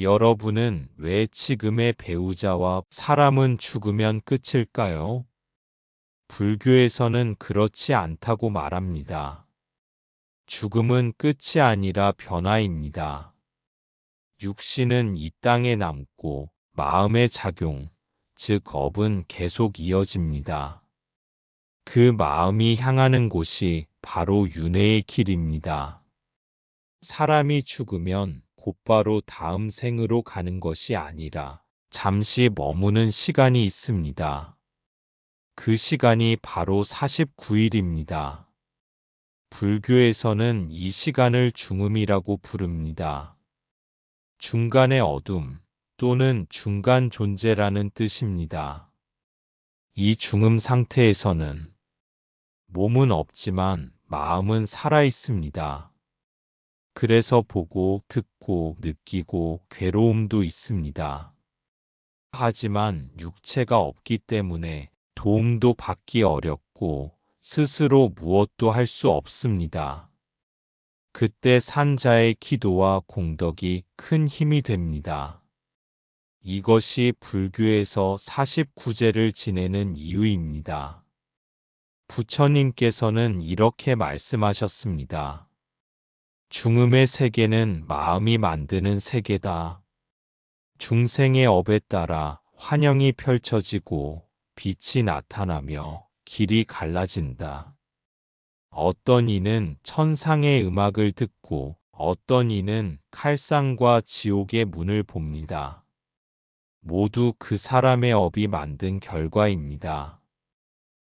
여러분은 왜 지금의 배우자와 사람은 죽으면 끝일까요? 불교에서는 그렇지 않다고 말합니다. 죽음은 끝이 아니라 변화입니다. 육신은 이 땅에 남고 마음의 작용, 즉 업은 계속 이어집니다. 그 마음이 향하는 곳이 바로 윤회의 길입니다. 사람이 죽으면 곧바로 다음 생으로 가는 것이 아니라 잠시 머무는 시간이 있습니다. 그 시간이 바로 49일입니다. 불교에서는 이 시간을 중음이라고 부릅니다. 중간의 어둠 또는 중간 존재라는 뜻입니다. 이 중음 상태에서는 몸은 없지만 마음은 살아 있습니다. 그래서 보고, 듣고, 느끼고, 괴로움도 있습니다. 하지만 육체가 없기 때문에 도움도 받기 어렵고 스스로 무엇도 할 수 없습니다. 그때 산자의 기도와 공덕이 큰 힘이 됩니다. 이것이 불교에서 49제를 지내는 이유입니다. 부처님께서는 이렇게 말씀하셨습니다. 중음의 세계는 마음이 만드는 세계다. 중생의 업에 따라 환영이 펼쳐지고 빛이 나타나며 길이 갈라진다. 어떤 이는 천상의 음악을 듣고 어떤 이는 칼상과 지옥의 문을 봅니다. 모두 그 사람의 업이 만든 결과입니다.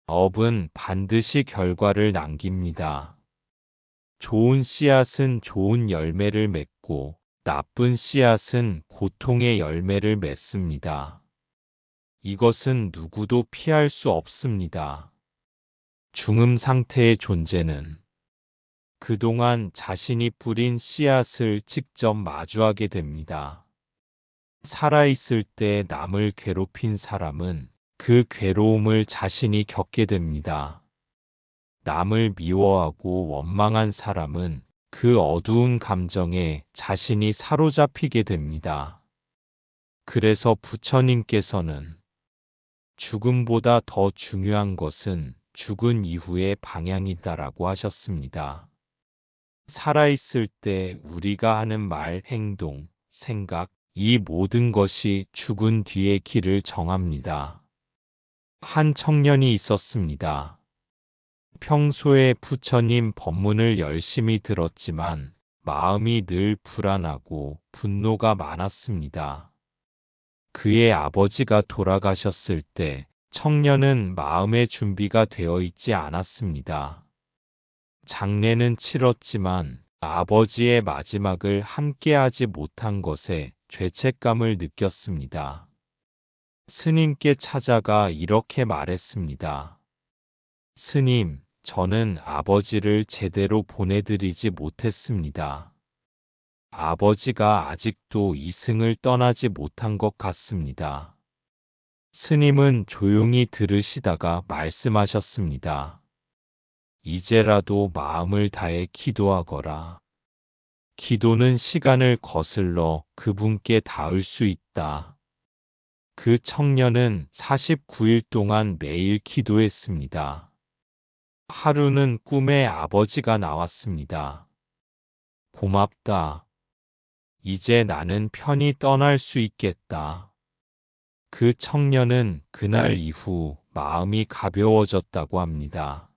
업은 반드시 결과를 남깁니다. 좋은 씨앗은 좋은 열매를 맺고 나쁜 씨앗은 고통의 열매를 맺습니다. 이것은 누구도 피할 수 없습니다. 중음 상태의 존재는 그동안 자신이 뿌린 씨앗을 직접 마주하게 됩니다. 살아있을 때 남을 괴롭힌 사람은 그 괴로움을 자신이 겪게 됩니다. 남을 미워하고 원망한 사람은 그 어두운 감정에 자신이 사로잡히게 됩니다. 그래서 부처님께서는 죽음보다 더 중요한 것은 죽은 이후의 방향이다라고 하셨습니다. 살아있을 때 우리가 하는 말, 행동, 생각, 이 모든 것이 죽은 뒤의 길을 정합니다. 한 청년이 있었습니다. 평소에 부처님 법문을 열심히 들었지만 마음이 늘 불안하고 분노가 많았습니다. 그의 아버지가 돌아가셨을 때 청년은 마음의 준비가 되어 있지 않았습니다. 장례는 치렀지만 아버지의 마지막을 함께하지 못한 것에 죄책감을 느꼈습니다. 스님께 찾아가 이렇게 말했습니다. 스님, 저는 아버지를 제대로 보내드리지 못했습니다. 아버지가 아직도 이승을 떠나지 못한 것 같습니다. 스님은 조용히 들으시다가 말씀하셨습니다. 이제라도 마음을 다해 기도하거라. 기도는 시간을 거슬러 그분께 닿을 수 있다. 그 청년은 49일 동안 매일 기도했습니다. 하루는 꿈에 아버지가 나왔습니다. 고맙다. 이제 나는 편히 떠날 수 있겠다. 그 청년은 그날 이후 마음이 가벼워졌다고 합니다.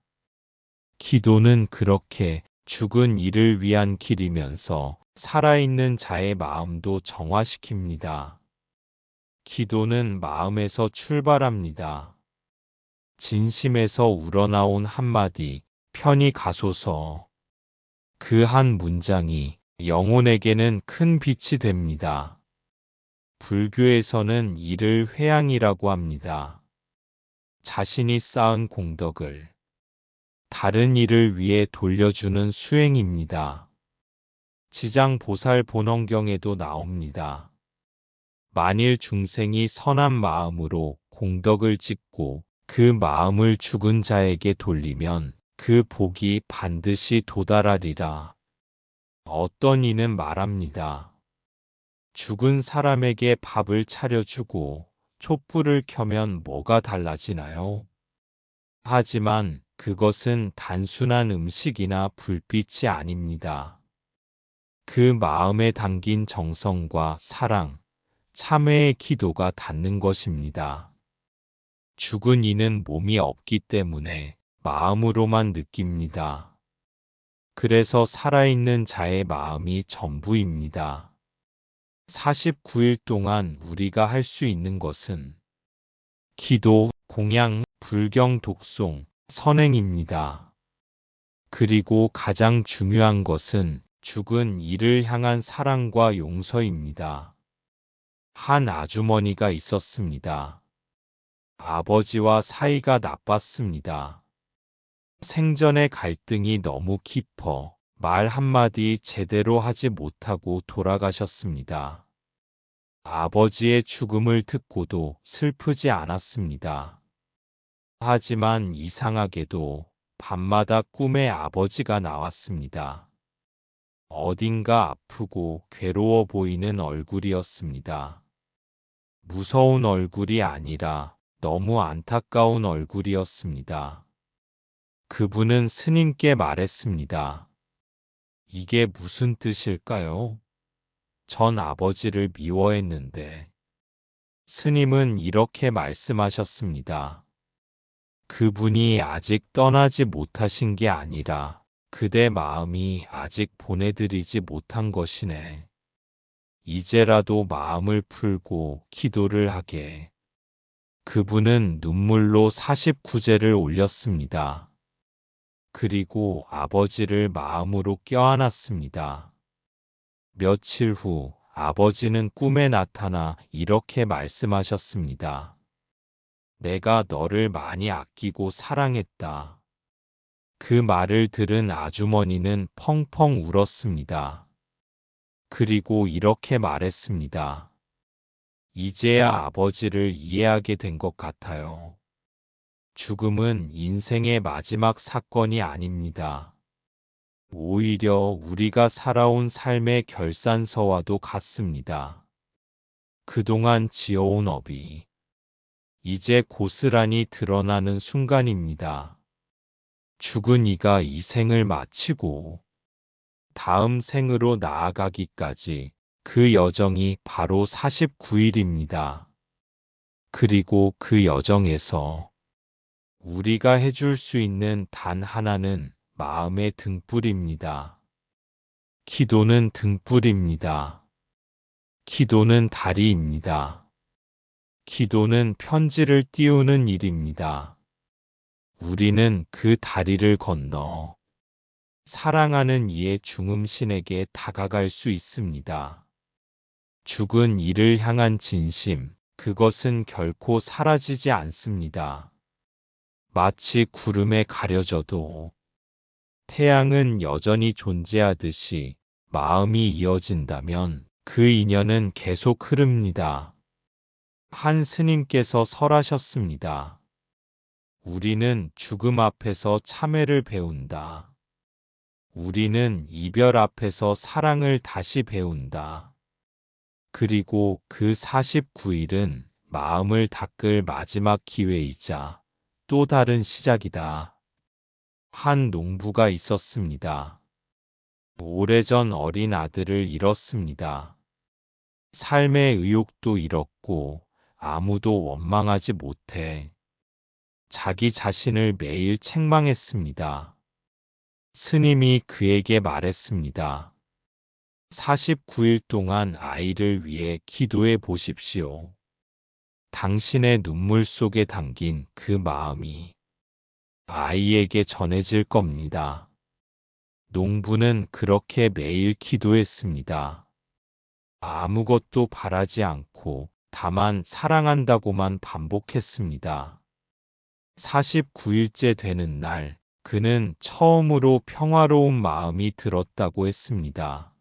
기도는 그렇게 죽은 이를 위한 길이면서 살아있는 자의 마음도 정화시킵니다. 기도는 마음에서 출발합니다. 진심에서 우러나온 한마디, 편히 가소서. 그 한 문장이 영혼에게는 큰 빛이 됩니다. 불교에서는 이를 회양이라고 합니다. 자신이 쌓은 공덕을 다른 일을 위해 돌려주는 수행입니다. 지장 보살 본원경에도 나옵니다. 만일 중생이 선한 마음으로 공덕을 짓고 그 마음을 죽은 자에게 돌리면 그 복이 반드시 도달하리라. 어떤 이는 말합니다. 죽은 사람에게 밥을 차려주고 촛불을 켜면 뭐가 달라지나요? 하지만 그것은 단순한 음식이나 불빛이 아닙니다. 그 마음에 담긴 정성과 사랑, 참회의 기도가 닿는 것입니다. 죽은 이는 몸이 없기 때문에 마음으로만 느낍니다. 그래서 살아있는 자의 마음이 전부입니다. 49일 동안 우리가 할 수 있는 것은 기도, 공양, 불경, 독송, 선행입니다. 그리고 가장 중요한 것은 죽은 이를 향한 사랑과 용서입니다. 한 아주머니가 있었습니다. 아버지와 사이가 나빴습니다. 생전의 갈등이 너무 깊어 말 한마디 제대로 하지 못하고 돌아가셨습니다. 아버지의 죽음을 듣고도 슬프지 않았습니다. 하지만 이상하게도 밤마다 꿈에 아버지가 나왔습니다. 어딘가 아프고 괴로워 보이는 얼굴이었습니다. 무서운 얼굴이 아니라 너무 안타까운 얼굴이었습니다. 그분은 스님께 말했습니다. 이게 무슨 뜻일까요? 전 아버지를 미워했는데. 스님은 이렇게 말씀하셨습니다. 그분이 아직 떠나지 못하신 게 아니라 그대 마음이 아직 보내드리지 못한 것이네. 이제라도 마음을 풀고 기도를 하게. 그분은 눈물로 49제를 올렸습니다. 그리고 아버지를 마음으로 껴안았습니다. 며칠 후 아버지는 꿈에 나타나 이렇게 말씀하셨습니다. 내가 너를 많이 아끼고 사랑했다. 그 말을 들은 아주머니는 펑펑 울었습니다. 그리고 이렇게 말했습니다. 이제야 아버지를 이해하게 된 것 같아요. 죽음은 인생의 마지막 사건이 아닙니다. 오히려 우리가 살아온 삶의 결산서와도 같습니다. 그동안 지어온 업이 이제 고스란히 드러나는 순간입니다. 죽은 이가 이 생을 마치고 다음 생으로 나아가기까지 그 여정이 바로 49일입니다. 그리고 그 여정에서 우리가 해줄 수 있는 단 하나는 마음의 등불입니다. 기도는 등불입니다. 기도는 다리입니다. 기도는 편지를 띄우는 일입니다. 우리는 그 다리를 건너 사랑하는 이의 중음신에게 다가갈 수 있습니다. 죽은 이를 향한 진심, 그것은 결코 사라지지 않습니다. 마치 구름에 가려져도 태양은 여전히 존재하듯이 마음이 이어진다면 그 인연은 계속 흐릅니다. 한 스님께서 설하셨습니다. 우리는 죽음 앞에서 참회를 배운다. 우리는 이별 앞에서 사랑을 다시 배운다. 그리고 그 49일은 마음을 닦을 마지막 기회이자 또 다른 시작이다. 한 농부가 있었습니다. 오래전 어린 아들을 잃었습니다. 삶의 의욕도 잃었고 아무도 원망하지 못해 자기 자신을 매일 책망했습니다. 스님이 그에게 말했습니다. 49일 동안 아이를 위해 기도해 보십시오. 당신의 눈물 속에 담긴 그 마음이 아이에게 전해질 겁니다. 농부는 그렇게 매일 기도했습니다. 아무것도 바라지 않고 다만 사랑한다고만 반복했습니다. 49일째 되는 날, 그는 처음으로 평화로운 마음이 들었다고 했습니다.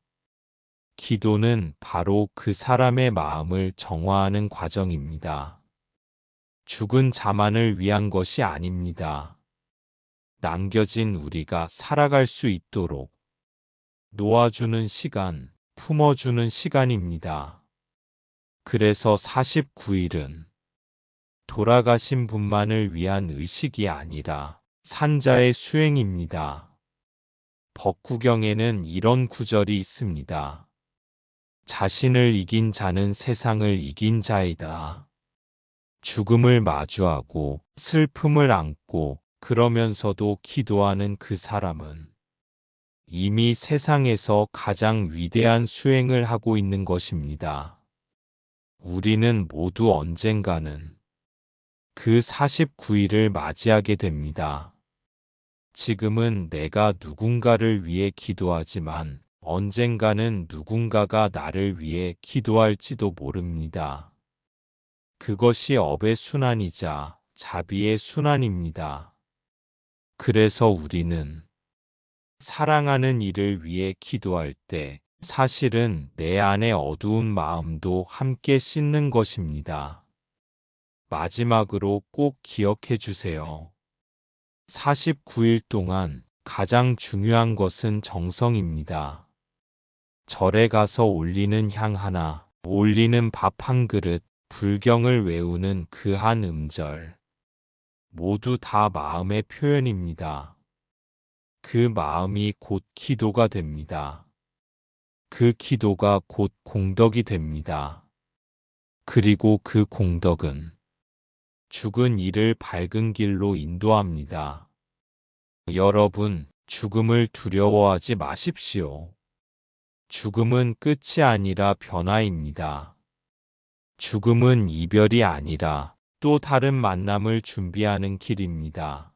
기도는 바로 그 사람의 마음을 정화하는 과정입니다. 죽은 자만을 위한 것이 아닙니다. 남겨진 우리가 살아갈 수 있도록 놓아주는 시간, 품어주는 시간입니다. 그래서 49일은 돌아가신 분만을 위한 의식이 아니라 산자의 수행입니다. 법구경에는 이런 구절이 있습니다. 자신을 이긴 자는 세상을 이긴 자이다. 죽음을 마주하고 슬픔을 안고 그러면서도 기도하는 그 사람은 이미 세상에서 가장 위대한 수행을 하고 있는 것입니다. 우리는 모두 언젠가는 그 49일을 맞이하게 됩니다. 지금은 내가 누군가를 위해 기도하지만 언젠가는 누군가가 나를 위해 기도할지도 모릅니다. 그것이 업의 순환이자 자비의 순환입니다. 그래서 우리는 사랑하는 이를 위해 기도할 때 사실은 내 안의 어두운 마음도 함께 씻는 것입니다. 마지막으로 꼭 기억해 주세요. 49일 동안 가장 중요한 것은 정성입니다. 절에 가서 올리는 향 하나, 올리는 밥 한 그릇, 불경을 외우는 그 한 음절. 모두 다 마음의 표현입니다. 그 마음이 곧 기도가 됩니다. 그 기도가 곧 공덕이 됩니다. 그리고 그 공덕은 죽은 이를 밝은 길로 인도합니다. 여러분, 죽음을 두려워하지 마십시오. 죽음은 끝이 아니라 변화입니다. 죽음은 이별이 아니라 또 다른 만남을 준비하는 길입니다.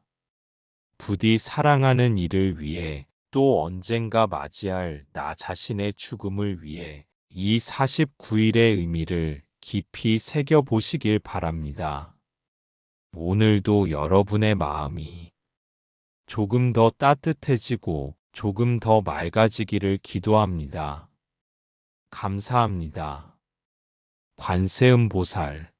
부디 사랑하는 이를 위해 또 언젠가 맞이할 나 자신의 죽음을 위해 이 49일의 의미를 깊이 새겨보시길 바랍니다. 오늘도 여러분의 마음이 조금 더 따뜻해지고 조금 더 맑아지기를 기도합니다. 감사합니다. 관세음 보살